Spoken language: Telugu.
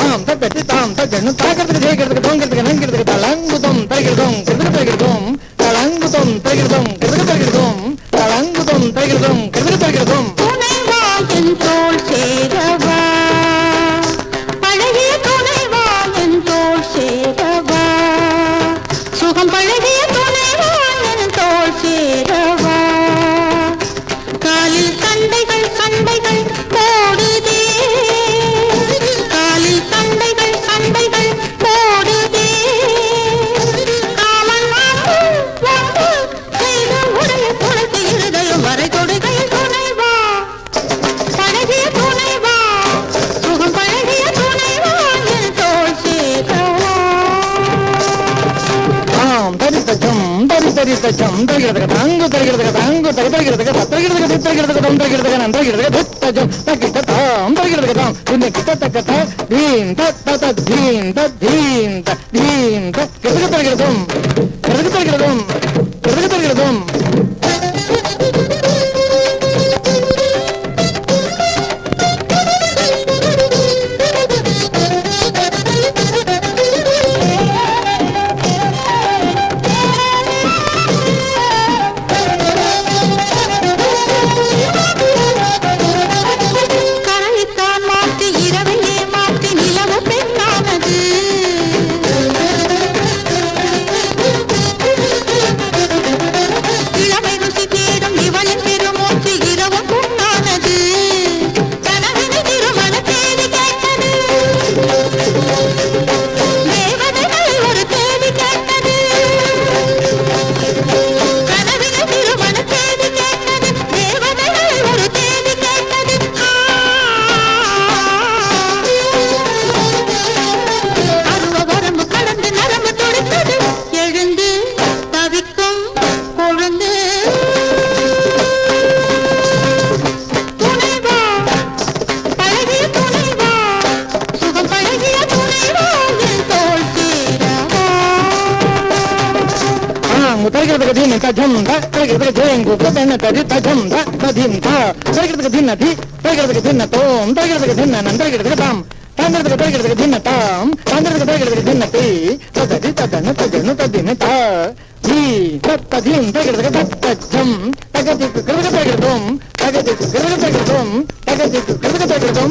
తాం తదిం తాం తదిం తే తకిట దికిట దొంగిట தளங்குதம் ಎತ್ತ ಚಂದ ಗಿಡದ ಹಂಗು ತೆಗಿಡದ ಹಂಗು ತೆಗೆ ತೆಗಿಡದ ತತ್ತಗಿಡದ ತಿತ್ತಗಿಡದ ತೊಂದರಗಿಡದ ನಂದರಗಿಡದ ಬೆತ್ತ ತಕ್ಕಿಟ್ಟ ತಾಂಬರಗಿಡದ ತಾಂ ಪುಣ್ಯ ಕಿತ್ತ ತಕ್ಕ ತೀನ್ ತತ್ತ ಧೀನ್ ತ ಧೀನ್ ತ ಧೀನ್ ತ ಗಿಡದ ತೆಗಿಡದು ಗಿಡದ ತೆಗಿಡದು తరగతికి దీని తజం తరగతికి జేంగు తన తరి తజం తధిం త తరగతికి దిన్న ధి తరగతికి దిన్న తోం తరగతికి దిన్న నం తరగతికి తాం తాంద్రతికి తరగతికి దిన్న తాం తాంద్రతికి తరగతికి దిన్న తి తదది తదన తజను తదిన త. ధీ తత్తధిం తరగతికి తజ్జం తగతికి కృతక తరగతం తగతికి కృతక తరగతం తగతికి కృతక తరగతం